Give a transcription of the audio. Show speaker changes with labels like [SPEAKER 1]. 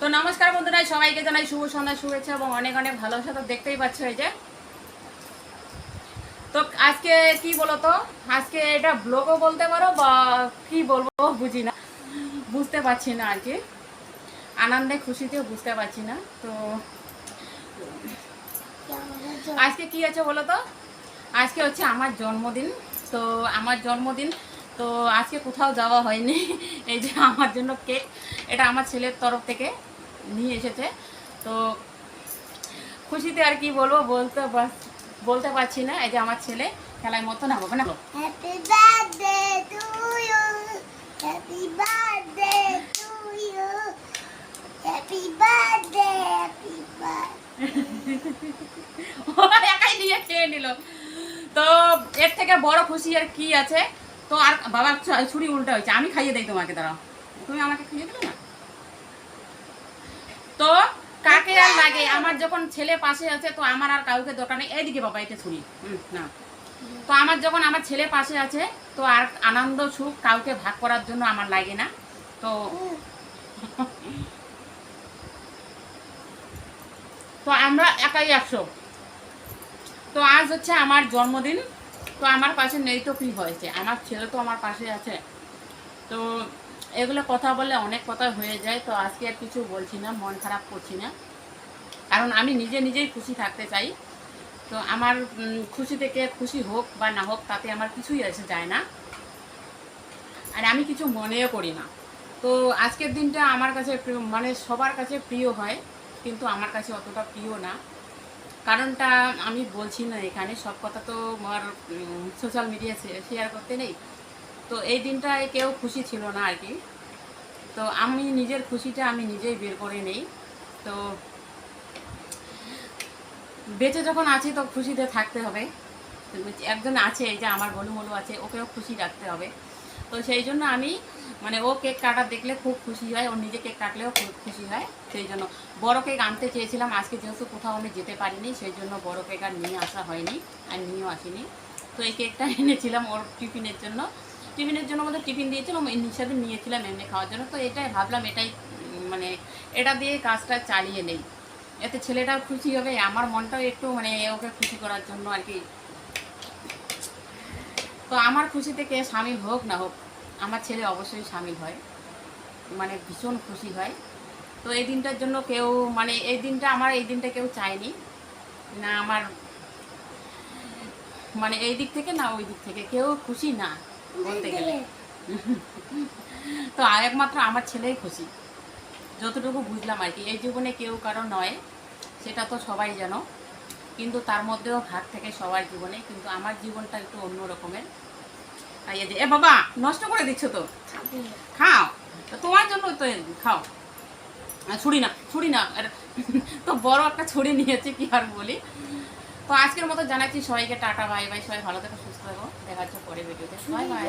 [SPEAKER 1] তো নমস্কার বন্ধুরা, সবাইকে জানাই শুভ সন্ধ্যা, শুভেচ্ছা এবং অনেক অনেক ভালোবাসা। তো দেখতেই পাচ্ছ এই যে। তো আজকে কি বলো তো আজকে এটা ব্লগও বলতে পারো বা কি বলব বুঝি না। বুঝতে পারছি না আর কি। আনন্দে, খুশিতেও বুঝতে পারছি না। তো আজকে কি আছে বলো তো আজকে হচ্ছে আমার জন্মদিন। তো আমার জন্মদিন, তো আজকে কোথাও যাওয়া হয়নি। এই যে আমার জন্য কেক। এটা আমার ছেলের তরফ থেকে। নিয়ে এসেছে। তো খুশিতে আর কি বলব বলতে বলতে পারছি না এই যে আমার ছেলে খেলায় মতো না হবে না. ও একাই নিয়ে খেয়ে নিল। তো এর থেকে বড় খুশি আর কি আছে? তো আর বাবা ছ- ছুরি উল্টা হয়েছে। আমি খাইয়ে দেই তোমাকে দাঁড়াও। তুমি আমাকে খাইয়ে দেবে না? তো কাকে আর লাগে? আমার যখন ছেলে পাশে আছে তো আমার আর কাউকে দরকার নেই। এইদিকে বাবা এটা হুম, না। তো আমার যখন আমার ছেলে পাশে আছে তো আর আনন্দ সুখ কাউকে ভাগ করার জন্য আমার লাগে না। তো তো আমরা একাই একশো। তো আজ হচ্ছে আমার জন্মদিন। তো আমার পাশে নেই তো কি হয়েছে? আমার ছেলে তো আমার পাশে আছে। তো এগুলো কথা বললে অনেক কথা হয়ে যায়, তো আজকে আর কিছু বলছি না, মন খারাপ করছি না। কারণ আমি নিজে নিজেই খুশি থাকতে চাই। তো আমার খুশি থেকে খুশি হোক বা না হোক, তাতে আমার কিছুই এসে যায় না। আর আমি কিছু মনেও করি না। তো আজকের দিনটা আমার কাছে মানে সবার কাছে প্রিয় হয়, কিন্তু আমার কাছে অতটা প্রিয় না। কারণটা আমি বলছি না এখানে, সব কথা তো আমার সোশ্যাল মিডিয়া শেয়ার করতে নেই। তো এই দিনটায় কেউ খুশি ছিল না আর কি। তো আমি নিজের খুশিটা আমি নিজেই বের করে নেই। তো বেঁচে যখন আছি তো খুশিতে থাকতে হবে। একজন আছে, এই যে আমার বলু মলু আছে, ওকেও খুশি রাখতে হবে। তো সেই জন্য আমি মানে ও কেক কাটা দেখলে খুব খুশি হয়, ও নিজে কেক কাটলেও খুব খুশি হয়, সেই জন্য। বড় কেক আনতে চেয়েছিলাম, আজকে যেহেতু কোথাও আমি যেতে পারিনি, সেই জন্য বড় কেক আর নিয়ে আসা হয়নি, আর নিয়েও আসিনি। তো এই কেকটা এনেছিলাম ওর টিফিনের জন্য। টিফিনের জন্য আমাদের টিফিন দিয়েছিলাম হিসাবে নিয়েছিলাম এমনি খাওয়ার জন্য। তো এটাই ভাবলাম, এটাই মানে এটা দিয়ে কাজটা চালিয়ে নেই। এতে ছেলেটাও খুশি হবে, আমার মনটাও একটু মানে ওকে খুশি করার জন্য আর কি। তো আমার খুশিতে কে সামিল হোক না হোক, আমার ছেলে অবশ্যই সামিল হয় মানে ভীষণ খুশি হয়। তো এই দিনটার জন্য কেউ মানে এই দিনটা আমার, এই দিনটা কেউ চায়নি। না আমার মানে এই দিক থেকে না ওই দিক থেকে, কেউ খুশি না। বলতে গেলে। তো আর একমাত্র আমার ছেলেই খুশি। যতটুকু বুঝলাম আর কি এই জীবনে কেউ কারও নয় সেটা তো সবাই জানো। কিন্তু তার মধ্যেও ভাগ থেকে সবার জীবনে কিন্তু আমার জীবনটা একটু অন্য রকমের। তাই যে এ বাবা নষ্ট করে দিচ্ছ তো? খাও। তোমার জন্য তো খাও। ছুরি না ছুরি না তো বড় একটা ছুরি নিয়েছে কি আর বলি। তো আজকের মতো জানাচ্ছি সবাইকে টাটা, বাই বাই, সবাই ভালো থেকো, সুস্থ থাকো। দেখা হচ্ছে পরে ভিডিওতে। সবাই বাই।